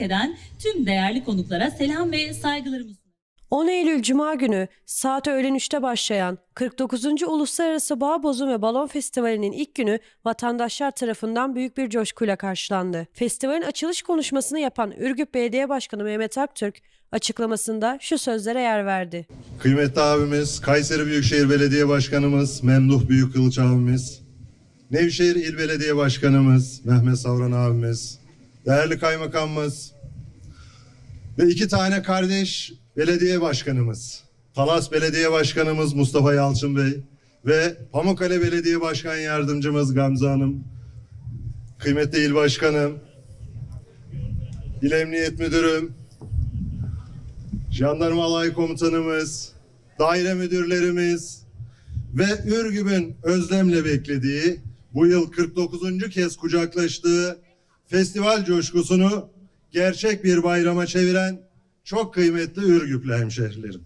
eden tüm değerli konuklara selam ve saygılarımı sunuyorum. 10 Eylül Cuma günü saat öğlen 3'te başlayan 49. Uluslararası Bağ Bozu ve Balon Festivali'nin ilk günü vatandaşlar tarafından büyük bir coşkuyla karşılandı. Festivalin açılış konuşmasını yapan Ürgüp Belediye Başkanı Mehmet Aktürk açıklamasında şu sözlere yer verdi. Kıymetli abimiz, Kayseri Büyükşehir Belediye Başkanımız Memduh Büyükkılıç abimiz, Nevşehir İl Belediye Başkanımız Mehmet Savran abimiz, değerli kaymakamımız ve iki tane kardeş belediye başkanımız, Talas Belediye Başkanımız Mustafa Yalçın Bey ve Pamukkale Belediye Başkan Yardımcımız Gamze Hanım, kıymetli il başkanım, İl Emniyet Müdürüm, Jandarma Alay Komutanımız, daire müdürlerimiz ve Ürgüp'ün özlemle beklediği bu yıl 49. kez kucaklaştığı festival coşkusunu gerçek bir bayrama çeviren çok kıymetli Ürgüplü hemşehrilerim.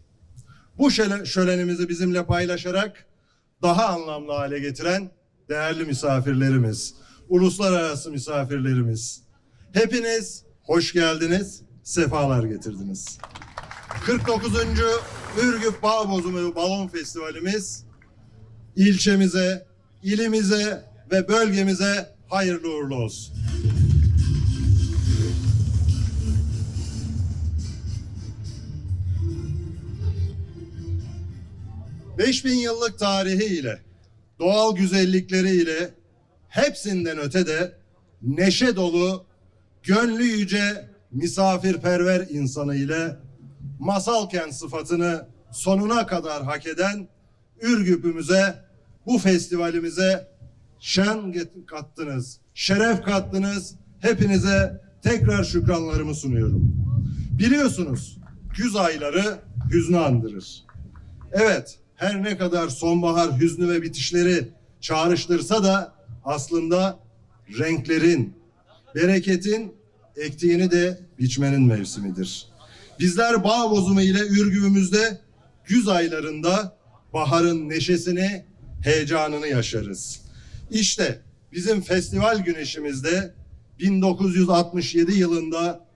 Bu şölen- şölenimizi bizimle paylaşarak daha anlamlı hale getiren değerli misafirlerimiz, uluslararası misafirlerimiz. Hepiniz hoş geldiniz, sefalar getirdiniz. 49. Ürgüp Bağ Bozumu Balon Festivalimiz ilçemize, ilimize ve bölgemize hayırlı uğurlu olsun. ...5000 yıllık tarihiyle, doğal güzellikleriyle... ...hepsinden öte de neşe dolu, gönlü yüce, misafirperver insanı ile masal kent sıfatını sonuna kadar hak eden Ürgüp'ümüze, bu festivalimize şen kattınız, şeref kattınız. Hepinize tekrar şükranlarımı sunuyorum. Biliyorsunuz güz ayları hüznü andırır. Evet, her ne kadar sonbahar hüznü ve bitişleri çağrıştırsa da aslında renklerin, bereketin ektiğini de biçmenin mevsimidir. Bizler bağ bozumu ile Ürgüp'ümüzde güz aylarında baharın neşesini, heyecanını yaşarız. İşte bizim festival güneşimizde 1967 yılında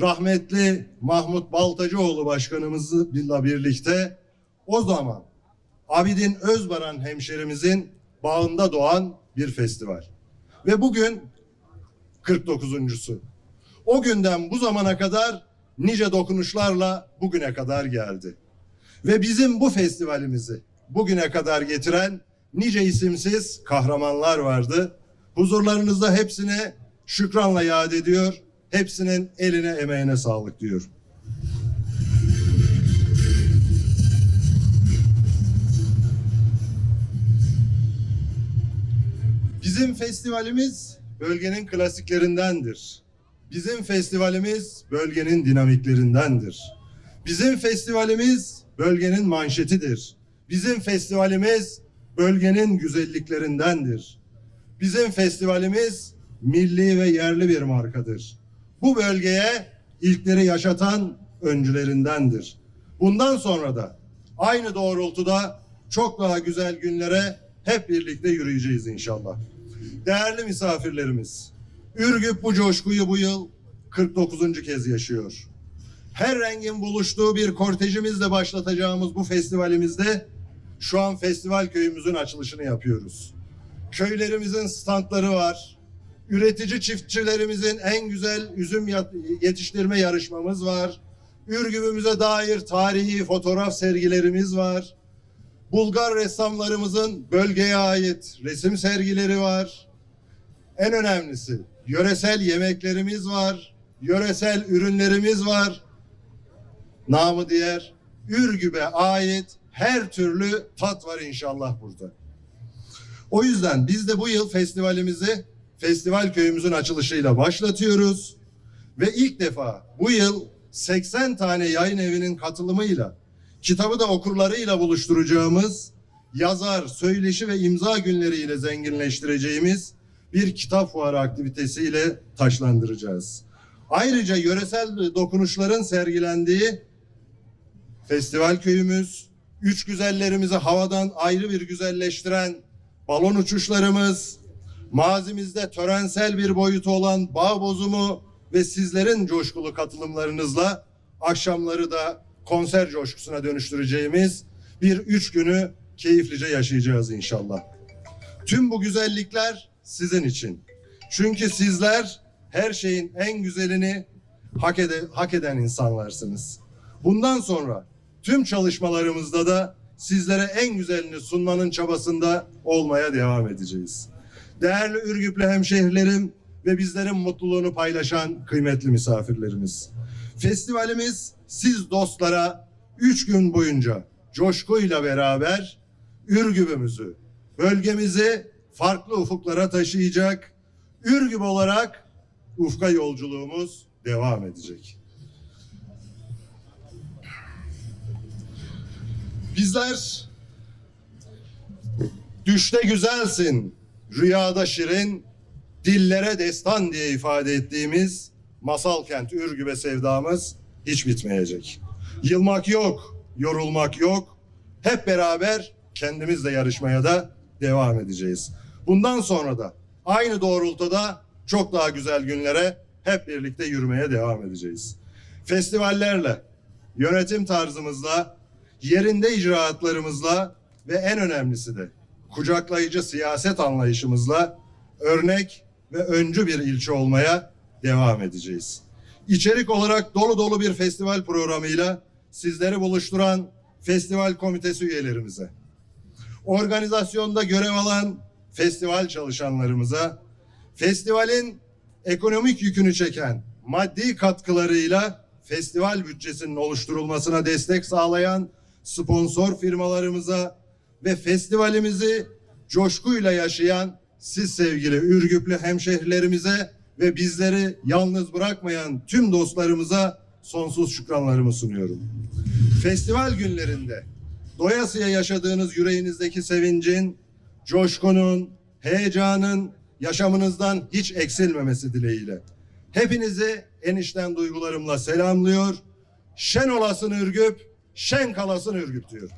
rahmetli Mahmut Baltacıoğlu başkanımızla birlikte o zaman Abidin Özbaran hemşerimizin bağında doğan bir festival. Ve bugün 49.sü. O günden bu zamana kadar nice dokunuşlarla bugüne kadar geldi. Ve bizim bu festivalimizi bugüne kadar getiren nice isimsiz kahramanlar vardı. Huzurlarınızda hepsine şükranla yad ediyor. Hepsinin eline emeğine sağlık diyor. Bizim festivalimiz bölgenin klasiklerindendir. Bizim festivalimiz bölgenin dinamiklerindendir. Bizim festivalimiz bölgenin manşetidir. Bizim festivalimiz bölgenin güzelliklerindendir. Bizim festivalimiz milli ve yerli bir markadır. Bu bölgeye ilkleri yaşatan öncülerindendir. Bundan sonra da aynı doğrultuda çok daha güzel günlere hep birlikte yürüyeceğiz inşallah. Değerli misafirlerimiz, Ürgüp bu coşkuyu bu yıl 49. kez yaşıyor. Her rengin buluştuğu bir kortejimizle başlatacağımız bu festivalimizde şu an festival köyümüzün açılışını yapıyoruz. Köylerimizin standları var. Üretici çiftçilerimizin en güzel üzüm yetiştirme yarışmamız var. Ürgüp'ümüze dair tarihi fotoğraf sergilerimiz var. Bulgar ressamlarımızın bölgeye ait resim sergileri var. En önemlisi yöresel yemeklerimiz var. Yöresel ürünlerimiz var. Namı diğer Ürgüp'e ait her türlü tat var inşallah burada. O yüzden biz de bu yıl festivalimizi festival köyümüzün açılışıyla başlatıyoruz. Ve ilk defa bu yıl 80 tane yayın evinin katılımıyla kitabı da okurlarıyla buluşturacağımız yazar, söyleşi ve imza günleriyle zenginleştireceğimiz bir kitap fuarı aktivitesiyle taşlandıracağız. Ayrıca yöresel dokunuşların sergilendiği festival köyümüz, üç güzellerimizi havadan ayrı bir güzelleştiren balon uçuşlarımız, mazimizde törensel bir boyutu olan bağ bozumu ve sizlerin coşkulu katılımlarınızla akşamları da konser coşkusuna dönüştüreceğimiz bir üç günü keyiflice yaşayacağız inşallah. Tüm bu güzellikler sizin için. Çünkü sizler her şeyin en güzelini hak, ede- hak eden insanlarsınız. Bundan sonra tüm çalışmalarımızda da sizlere en güzelini sunmanın çabasında olmaya devam edeceğiz. Değerli Ürgüplü hemşehrilerim ve bizlerin mutluluğunu paylaşan kıymetli misafirlerimiz. Festivalimiz siz dostlara üç gün boyunca coşkuyla beraber Ürgüp'ümüzü, bölgemizi farklı ufuklara taşıyacak. Ürgüp olarak ufka yolculuğumuz devam edecek. Bizler düşte güzelsin, rüyada şirin, dillere destan diye ifade ettiğimiz masal kent Ürgüp'e sevdamız hiç bitmeyecek. Yılmak yok, yorulmak yok. Hep beraber kendimizle yarışmaya da devam edeceğiz. Bundan sonra da aynı doğrultuda çok daha güzel günlere hep birlikte yürümeye devam edeceğiz. Festivallerle, yönetim tarzımızla, yerinde icraatlarımızla ve en önemlisi de kucaklayıcı siyaset anlayışımızla örnek ve öncü bir ilçe olmaya devam edeceğiz. İçerik olarak dolu dolu bir festival programıyla sizleri buluşturan festival komitesi üyelerimize, organizasyonda görev alan festival çalışanlarımıza, festivalin ekonomik yükünü çeken maddi katkılarıyla festival bütçesinin oluşturulmasına destek sağlayan sponsor firmalarımıza ve festivalimizi coşkuyla yaşayan siz sevgili Ürgüplü hemşehrilerimize ve bizleri yalnız bırakmayan tüm dostlarımıza sonsuz şükranlarımı sunuyorum. Festival günlerinde doyasıya yaşadığınız yüreğinizdeki sevincin, coşkunun, heyecanın yaşamınızdan hiç eksilmemesi dileğiyle. Hepinizi enişten duygularımla selamlıyor. Şen olasın Ürgüp, şen kalasın Ürgüp diyor.